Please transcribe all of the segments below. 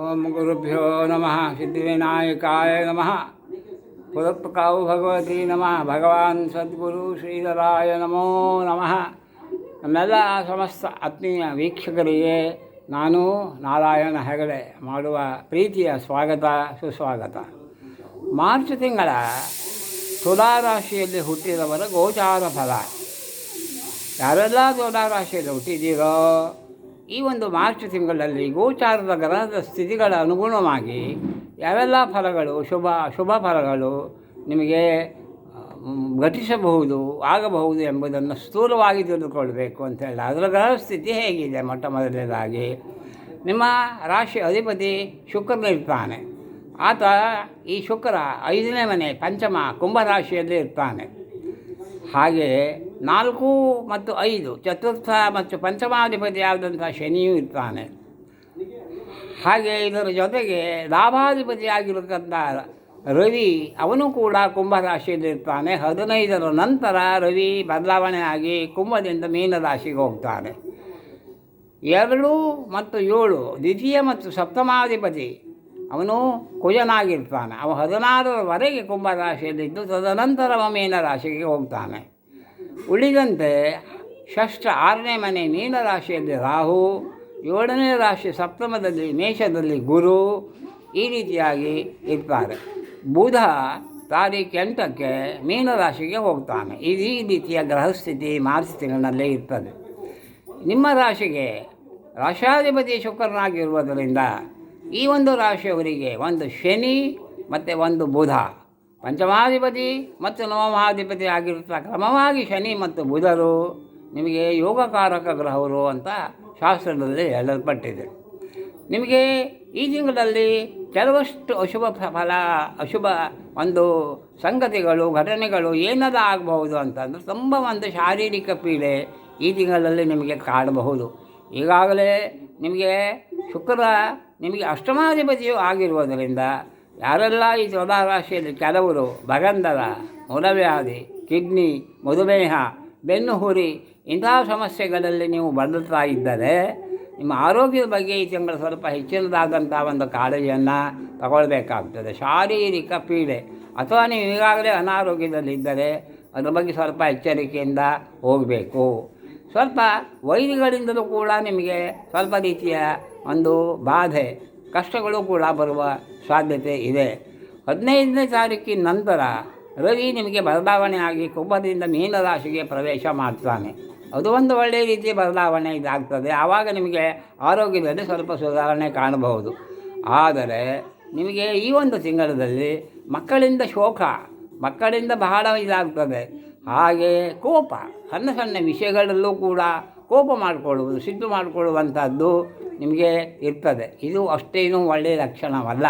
ಓಂ ಗುರುಭ್ಯೋ ನಮಃ. ಸಿದ್ಧಿವಿನಾಯಕಾಯ ನಮಃ. ಪುರತ್ಕಾವು ಭಗವತಿ ನಮಃ. ಭಗವಾನ್ ಸದ್ಗುರು ಶ್ರೀಧರಾಯ ನಮೋ ನಮಃ. ನಮ್ಮೆಲ್ಲ ಸಮಸ್ತ ಆತ್ಮೀಯ ವೀಕ್ಷಕರಿಗೆ ನಾನು ನಾರಾಯಣ ಹೆಗಡೆ ಮಾಡುವ ಪ್ರೀತಿಯ ಸ್ವಾಗತ, ಸುಸ್ವಾಗತ. ಮಾರ್ಚ್ ತಿಂಗಳ ತುಲಾರಾಶಿಯಲ್ಲಿ ಹುಟ್ಟಿದವರ ಗೋಚಾರ ಫಲ. ಯಾರೆಲ್ಲ ತುಲಾರಾಶಿಯಲ್ಲಿ ಹುಟ್ಟಿದ್ದೀರೋ ಈ ಒಂದು ಮಾರ್ಚ್ ತಿಂಗಳಲ್ಲಿ ಗೋಚಾರದ ಗ್ರಹದ ಸ್ಥಿತಿಗಳ ಅನುಗುಣವಾಗಿ ಯಾವೆಲ್ಲ ಫಲಗಳು, ಶುಭ ಅಶುಭ ಫಲಗಳು ನಿಮಗೆ ಘಟಿಸಬಹುದು, ಆಗಬಹುದು ಎಂಬುದನ್ನು ಸ್ಥೂಲವಾಗಿ ತಿಳಿದುಕೊಳ್ಬೇಕು ಅಂತ ಹೇಳಿ. ಅದರ ಗ್ರಹ ಸ್ಥಿತಿ ಹೇಗಿದೆ? ಮೊಟ್ಟ ಮೊದಲನೇದಾಗಿ, ನಿಮ್ಮ ರಾಶಿ ಅಧಿಪತಿ ಶುಕ್ರನಿರ್ತಾನೆ ಆತ ಈ ಶುಕ್ರ ಐದನೇ ಮನೆ, ಪಂಚಮ ಕುಂಭರಾಶಿಯಲ್ಲಿ ಇರ್ತಾನೆ. ಹಾಗೆ ನಾಲ್ಕು ಮತ್ತು ಐದು, ಚತುರ್ಥ ಮತ್ತು ಪಂಚಮಾಧಿಪತಿ ಆದಂಥ ಶನಿಯೂ ಇರ್ತಾನೆ. ಹಾಗೆ ಇದರ ಜೊತೆಗೆ ಲಾಭಾಧಿಪತಿಯಾಗಿರತಕ್ಕಂಥ ರವಿ, ಅವನು ಕೂಡ ಕುಂಭರಾಶಿಯಲ್ಲಿರ್ತಾನೆ ಹದಿನೈದರ ನಂತರ ರವಿ ಬದಲಾವಣೆ ಆಗಿ ಕುಂಭದಿಂದ ಮೀನರಾಶಿಗೆ ಹೋಗ್ತಾನೆ. ಎರಡು ಮತ್ತು ಏಳು, ದ್ವಿತೀಯ ಮತ್ತು ಸಪ್ತಮಾಧಿಪತಿ, ಅವನು ಕುಜನಾಗಿರ್ತಾನೆ. ಅವನು ಹದಿನಾರರವರೆಗೆ ಕುಂಭರಾಶಿಯಲ್ಲಿದ್ದು, ತದನಂತರ ಮೀನರಾಶಿಗೆ ಹೋಗ್ತಾನೆ. ಉಳಿದಂತೆ ಷಷ್ಠ ಆರನೇ ಮನೆ ಮೀನರಾಶಿಯಲ್ಲಿ ರಾಹು, ಏಳನೇ ರಾಶಿ ಸಪ್ತಮದಲ್ಲಿ ಮೇಷದಲ್ಲಿ ಗುರು ಈ ರೀತಿಯಾಗಿ ಇರ್ತಾರೆ. ಬುಧ ತಾರೀಖು ಎಂಟಕ್ಕೆ ಮೀನರಾಶಿಗೆ ಹೋಗ್ತಾನೆ. ಇದು ಈ ರೀತಿಯ ಗ್ರಹಸ್ಥಿತಿ ಮಾರ್ಚ್ ತಿಂಗಳಿನಲ್ಲೇ ಇರ್ತದೆ. ನಿಮ್ಮ ರಾಶಿಗೆ ರಾಶಾಧಿಪತಿ ಶುಕ್ರನಾಗಿರುವುದರಿಂದ ಈ ಒಂದು ರಾಶಿಯವರಿಗೆ ಒಂದು ಶನಿ ಮತ್ತು ಒಂದು ಬುಧ. ಪಂಚಮಾಧಿಪತಿ ಮತ್ತು ನವಮಹಾಧಿಪತಿ ಆಗಿರುತ್ತ ಕ್ರಮವಾಗಿ ಶನಿ ಮತ್ತು ಬುಧರು ನಿಮಗೆ ಯೋಗಕಾರಕ ಗ್ರಹರು ಅಂತ ಶಾಸ್ತ್ರದಲ್ಲಿ ಹೇಳಲ್ಪಟ್ಟಿದೆ. ನಿಮಗೆ ಈ ತಿಂಗಳಲ್ಲಿ ಕೆಲವಷ್ಟು ಅಶುಭ ಫಲ, ಅಶುಭ ಒಂದು ಸಂಗತಿಗಳು, ಘಟನೆಗಳು ಏನದ ಆಗಬಹುದು ಅಂತಂದ್ರೆ ತುಂಬ ಒಂದು ಶಾರೀರಿಕ ಪೀಡೆ ಈ ತಿಂಗಳಲ್ಲಿ ನಿಮಗೆ ಕಾಡಬಹುದು ಈಗಾಗಲೇ ನಿಮಗೆ ಶುಕ್ರ ನಿಮಗೆ ಅಷ್ಟಮಾಧಿಪತಿಯು ಆಗಿರುವುದರಿಂದ ಯಾರೆಲ್ಲ ಈ ರಾಶಿಯಲ್ಲಿ ಕೆಲವರು ಭಗಂಧರ ಮೂಲವ್ಯಾಧಿ ಕಿಡ್ನಿ, ಮಧುಮೇಹ ಬೆನ್ನುಹುರಿ ಇಂತಹ ಸಮಸ್ಯೆಗಳಲ್ಲಿ ನೀವು ಬಳಲ್ತಾ ಇದ್ದರೆ ನಿಮ್ಮ ಆರೋಗ್ಯದ ಬಗ್ಗೆ ಈ ತಿಂಗಳು ಸ್ವಲ್ಪ ಹೆಚ್ಚಿನದಾದಂಥ ಒಂದು ಕಾಳಜಿಯನ್ನು ತಗೊಳ್ಬೇಕಾಗ್ತದೆ. ಶಾರೀರಿಕ ಪೀಡೆ ಅಥವಾ ನೀವು ಈಗಾಗಲೇ ಅನಾರೋಗ್ಯದಲ್ಲಿದ್ದರೆ ಅದರ ಬಗ್ಗೆ ಸ್ವಲ್ಪ ಎಚ್ಚರಿಕೆಯಿಂದ ಹೋಗಬೇಕು. ಸ್ವಲ್ಪ ವೈದ್ಯಗಳಿಂದಲೂ ಕೂಡ ನಿಮಗೆ ಸ್ವಲ್ಪ ರೀತಿಯ ಒಂದು ಬಾಧೆ ಕಷ್ಟಗಳು ಕೂಡ ಬರುವ ಸಾಧ್ಯತೆ ಇದೆ. ಹದಿನೈದನೇ ತಾರೀಕಿನ ನಂತರ ರವಿ ನಿಮಗೆ ಬದಲಾವಣೆ ಆಗಿ ಕುಂಭದಿಂದ ಮೀನರಾಶಿಗೆ ಪ್ರವೇಶ ಮಾಡ್ತಾನೆ. ಅದು ಒಂದು ಒಳ್ಳೆಯ ರೀತಿಯ ಬದಲಾವಣೆ ಇದಾಗ್ತದೆ. ಆವಾಗ ನಿಮಗೆ ಆರೋಗ್ಯದಲ್ಲಿ ಸ್ವಲ್ಪ ಸುಧಾರಣೆ ಕಾಣಬಹುದು. ಆದರೆ ನಿಮಗೆ ಈ ಒಂದು ತಿಂಗಳಲ್ಲಿ ಮಕ್ಕಳಿಂದ ಶೋಕ, ಮಕ್ಕಳಿಂದ ಬಹಳ ಇದಾಗ್ತದೆ. ಹಾಗೆ ಕೋಪ, ಸಣ್ಣ ಸಣ್ಣ ವಿಷಯಗಳಲ್ಲೂ ಕೂಡ ಕೋಪ ಮಾಡಿಕೊಳ್ಳುವುದು, ಸಿಟ್ಟು ಮಾಡಿಕೊಳ್ಳುವಂಥದ್ದು ನಿಮಗೆ ಇರ್ತದೆ. ಇದು ಅಷ್ಟೇನೂ ಒಳ್ಳೆಯ ಲಕ್ಷಣವಲ್ಲ.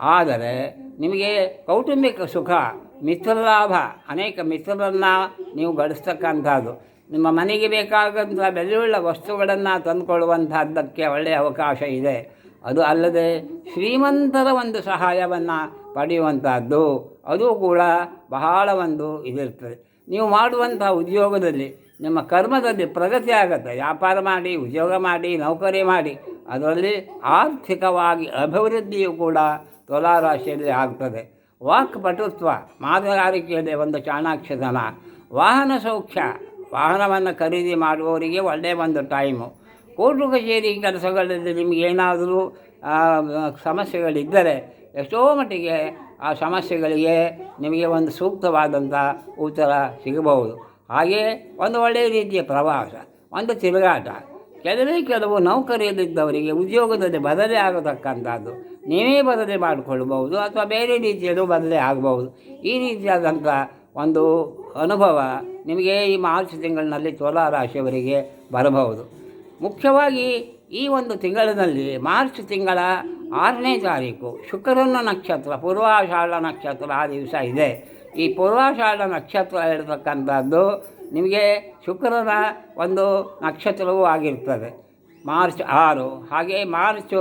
ಆದರೆ ನಿಮಗೆ ಕೌಟುಂಬಿಕ ಸುಖ ಮಿತ್ರಲಾಭ ಅನೇಕ ಮಿತ್ರರನ್ನು ನೀವು ಗಳಿಸ್ತಕ್ಕಂಥದ್ದು. ನಿಮ್ಮ ಮನೆಗೆ ಬೇಕಾದಂಥ ಬೆಲೆಯುಳ್ಳ ವಸ್ತುಗಳನ್ನು ತಂದುಕೊಳ್ಳುವಂಥದ್ದಕ್ಕೆ ಒಳ್ಳೆಯ ಅವಕಾಶ ಇದೆ. ಅದು ಅಲ್ಲದೆ ಶ್ರೀಮಂತರ ಒಂದು ಸಹಾಯವನ್ನು ಪಡೆಯುವಂಥದ್ದು. ಅದು ಕೂಡ ಬಹಳ ಒಂದು ಇದಿರ್ತದೆ. ನೀವು ಮಾಡುವಂಥ ಉದ್ಯೋಗದಲ್ಲಿ ನಿಮ್ಮ ಕರ್ಮದಲ್ಲಿ ಪ್ರಗತಿ ಆಗುತ್ತೆ. ವ್ಯಾಪಾರ ಮಾಡಿ, ಉದ್ಯೋಗ ಮಾಡಿ, ನೌಕರಿ ಮಾಡಿ, ಅದರಲ್ಲಿ ಆರ್ಥಿಕವಾಗಿ ಅಭಿವೃದ್ಧಿಯು ಕೂಡ ತುಲಾರಾಶಿಯಲ್ಲಿ ಆಗ್ತದೆ. ವಾಕ್ ಪಟುತ್ವ ಮಾತುಗಾರಿಕೆಯಲ್ಲಿ ಒಂದು ಚಾಣಾಕ್ಷತನ ವಾಹನ ಸೌಖ್ಯ, ವಾಹನವನ್ನು ಖರೀದಿ ಮಾಡುವವರಿಗೆ ಒಳ್ಳೆಯ ಒಂದು ಟೈಮು ಕೋರ್ಟು ಕಚೇರಿ ಕೆಲಸಗಳಲ್ಲಿ ನಿಮಗೇನಾದರೂ ಸಮಸ್ಯೆಗಳಿದ್ದರೆ ಎಷ್ಟೋ ಮಟ್ಟಿಗೆ ಆ ಸಮಸ್ಯೆಗಳಿಗೆ ನಿಮಗೆ ಒಂದು ಸೂಕ್ತವಾದಂಥ ಉತ್ತರ ಸಿಗಬಹುದು. ಹಾಗೆಯೇ ಒಂದು ಒಳ್ಳೆಯ ರೀತಿಯ ಪ್ರವಾಸ, ಒಂದು ತಿರುಗಾಟ. ಕೆಲವೇ ಕೆಲವು ನೌಕರಿಯಲ್ಲಿದ್ದವರಿಗೆ ಉದ್ಯೋಗದಲ್ಲಿ ಬದಲಿ ಆಗತಕ್ಕಂಥದ್ದು ನೀವೇ ಬದಲಿ ಮಾಡಿಕೊಳ್ಳಬಹುದು ಅಥವಾ ಬೇರೆ ರೀತಿಯಲ್ಲೂ ಬದಲಿ ಆಗಬಹುದು. ಈ ರೀತಿಯಾದಂಥ ಒಂದು ಅನುಭವ ನಿಮಗೆ ಈ ಮಾರ್ಚ್ ತಿಂಗಳಿನಲ್ಲಿ ತುಲಾ ರಾಶಿಯವರಿಗೆ ಬರಬಹುದು. ಮುಖ್ಯವಾಗಿ ಈ ಒಂದು ತಿಂಗಳಿನಲ್ಲಿ ಮಾರ್ಚ್ ತಿಂಗಳ ಆರನೇ ತಾರೀಕು ಶುಕ್ರನ ನಕ್ಷತ್ರ, ಪೂರ್ವಾಷಾಢ ನಕ್ಷತ್ರ ಆ ದಿವಸ ಇದೆ. ಈ ಪೂರ್ವಾಷಾಢ ನಕ್ಷತ್ರ ಇರತಕ್ಕಂಥದ್ದು ನಿಮಗೆ ಶುಕ್ರನ ಒಂದು ನಕ್ಷತ್ರವೂ ಆಗಿರ್ತದೆ. ಮಾರ್ಚ್ ಆರು, ಹಾಗೆ ಮಾರ್ಚ್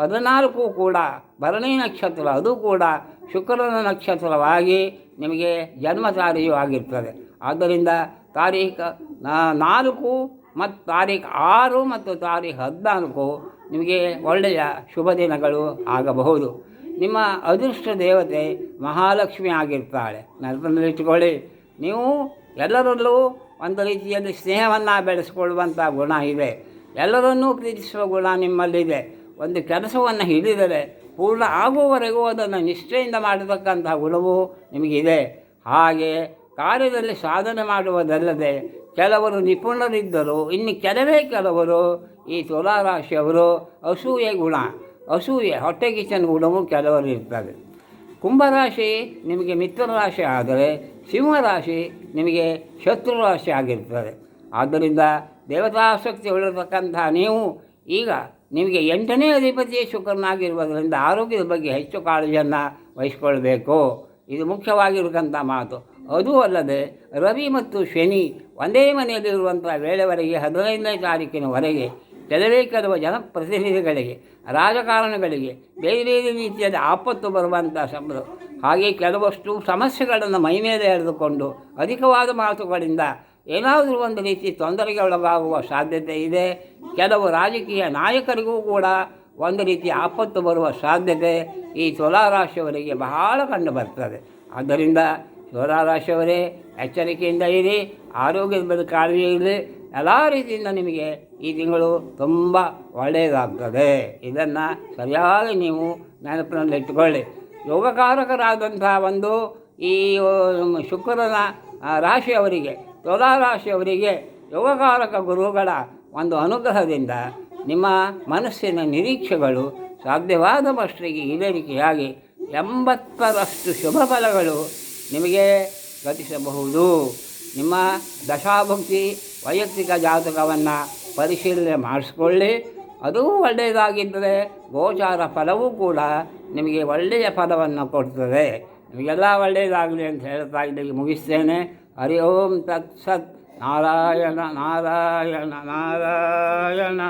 ಹದಿನಾಲ್ಕು ಕೂಡ ಭರಣಿ ನಕ್ಷತ್ರ, ಅದು ಕೂಡ ಶುಕ್ರನ ನಕ್ಷತ್ರವಾಗಿ ನಿಮಗೆ ಜನ್ಮ ತಾರೀಯು ಆಗಿರ್ತದೆ. ಆದ್ದರಿಂದ ತಾರೀಖು ನಾಲ್ಕು ಮತ್ತು ತಾರೀಖು ಆರು ಮತ್ತು ತಾರೀಖು ಹದಿನಾಲ್ಕು ನಿಮಗೆ ಒಳ್ಳೆಯ ಶುಭ ದಿನಗಳು ಆಗಬಹುದು. ನಿಮ್ಮ ಅದೃಷ್ಟ ದೇವತೆ ಮಹಾಲಕ್ಷ್ಮಿ ಆಗಿರ್ತಾಳೆ. ನೆನಪಿನಲ್ಲಿಟ್ಟುಕೊಳ್ಳಿ ನೀವು ಎಲ್ಲರಲ್ಲೂ ಒಂದು ರೀತಿಯಲ್ಲಿ ಸ್ನೇಹವನ್ನು ಬೆಳೆಸಿಕೊಳ್ಳುವಂಥ ಗುಣ ಇದೆ. ಎಲ್ಲರನ್ನೂ ಪ್ರೀತಿಸುವ ಗುಣ ನಿಮ್ಮಲ್ಲಿದೆ. ಒಂದು ಕೆಲಸವನ್ನು ಹಿಡಿದರೆ ಪೂರ್ಣ ಆಗುವವರೆಗೂ ಅದನ್ನು ನಿಷ್ಠೆಯಿಂದ ಮಾಡತಕ್ಕಂಥ ಗುಣವು ನಿಮಗಿದೆ. ಹಾಗೆ ಕಾರ್ಯದಲ್ಲಿ ಸಾಧನೆ ಮಾಡುವುದಲ್ಲದೆ ಕೆಲವರು ನಿಪುಣರಿದ್ದರು. ಇನ್ನು ಕೆಲವೇ ಕೆಲವರು ಈ ತುಲಾರಾಶಿಯವರು ಅಸೂಯೆ ಗುಣ, ಅಸೂಯೆ ಹೊಟ್ಟೆ ಕಿಚನ್ ಗುಣವು ಕೆಲವರು ಇರ್ತದೆ ಕುಂಭರಾಶಿ ನಿಮಗೆ ಮಿತ್ರ ರಾಶಿ ಆದರೆ ಸಿಂಹರಾಶಿ ನಿಮಗೆ ಶತ್ರು ರಾಶಿ ಆಗಿರ್ತದೆ ಆದ್ದರಿಂದ ದೇವತಾಸಕ್ತಿ ಉಳಿರತಕ್ಕಂಥ ನೀವು ಈಗ ನಿಮಗೆ ಎಂಟನೇ ಅಧಿಪತಿ ಶುಕ್ರನಾಗಿರುವುದರಿಂದ ಆರೋಗ್ಯದ ಬಗ್ಗೆ ಹೆಚ್ಚು ಕಾಳಜಿಯನ್ನು ವಹಿಸ್ಕೊಳ್ಬೇಕು. ಇದು ಮುಖ್ಯವಾಗಿರತಕ್ಕಂಥ ಮಾತು. ಅದೂ ಅಲ್ಲದೆ ರವಿ ಮತ್ತು ಶನಿ ಒಂದೇ ಮನೆಯಲ್ಲಿರುವಂಥ ವೇಳೆವರೆಗೆ ಹದಿನೈದನೇ ತಾರೀಕಿನವರೆಗೆ ಕೆಲವೇ ಕೆಲವು ಜನಪ್ರತಿನಿಧಿಗಳಿಗೆ, ರಾಜಕಾರಣಗಳಿಗೆ ಬೇರೆ ಬೇರೆ ರೀತಿಯಲ್ಲಿ ಆಪತ್ತು ಬರುವಂಥ ಶಬ್ದ ಹಾಗೆ ಕೆಲವಷ್ಟು ಸಮಸ್ಯೆಗಳನ್ನು ಮೈ ಮೇಲೆ ಎಳೆದುಕೊಂಡು ಅಧಿಕವಾದ ಮಾತುಗಳಿಂದ ಏನಾದರೂ ಒಂದು ರೀತಿ ತೊಂದರೆಗೆ ಒಳಗಾಗುವ ಸಾಧ್ಯತೆ ಇದೆ. ಕೆಲವು ರಾಜಕೀಯ ನಾಯಕರಿಗೂ ಕೂಡ ಒಂದು ರೀತಿ ಆಪತ್ತು ಬರುವ ಸಾಧ್ಯತೆ ಈ ತುಲಾರಾಶಿಯವರಿಗೆ ಬಹಳ ಕಂಡು ಬರ್ತದೆ. ಆದ್ದರಿಂದ ತುಲಾರಾಶಿಯವರೇ ಎಚ್ಚರಿಕೆಯಿಂದ ಇರಿ, ಆರೋಗ್ಯದ ಬಗ್ಗೆ ಕಾಳಜಿ ಇರಲಿ. ಎಲ್ಲ ರೀತಿಯಿಂದ ನಿಮಗೆ ಈ ತಿಂಗಳು ತುಂಬ ಒಳ್ಳೆಯದಾಗ್ತದೆ. ಇದನ್ನು ಸರಿಯಾಗಿ ನೀವು ನೆನಪಿನಲ್ಲಿಟ್ಟುಕೊಳ್ಳಿ ಯೋಗಕಾರಕರಾದಂಥ ಒಂದು ಈ ಶುಕ್ರನ ರಾಶಿಯವರಿಗೆ ರಾಶಿ ರಾಶಿಯವರಿಗೆ ಯೋಗಕಾರಕ ಗುರುಗಳ ಒಂದು ಅನುಗ್ರಹದಿಂದ ನಿಮ್ಮ ಮನಸ್ಸಿನ ನಿರೀಕ್ಷೆಗಳು ಸಾಧ್ಯವಾದ ಮಟ್ಟಿಗೆ ಈಡೇರಿಕೆಯಾಗಿ ಎಂಬತ್ತರಷ್ಟು ಶುಭ ಫಲಗಳು ನಿಮಗೆ ಗತಿಸಬಹುದು ನಿಮ್ಮ ದಶಾಭಕ್ತಿ ವೈಯಕ್ತಿಕ ಜಾತಕವನ್ನು ಪರಿಶೀಲನೆ ಮಾಡಿಸ್ಕೊಳ್ಳಿ. ಅದು ಒಳ್ಳೆಯದಾಗಿದ್ದರೆ ಗೋಚಾರ ಫಲವೂ ಕೂಡ ನಿಮಗೆ ಒಳ್ಳೆಯ ಫಲವನ್ನು ಕೊಡ್ತದೆ. ನಿಮಗೆಲ್ಲ ಒಳ್ಳೆಯದಾಗಲಿ ಅಂತ ಹೇಳ್ತಾ ಇಲ್ಲಿಗೆ ಮುಗಿಸ್ತೇನೆ. ಹರಿ ಓಂ ತತ್ಸತ್ ನಾರಾಯಣ ನಾರಾಯಣ ನಾರಾಯಣ.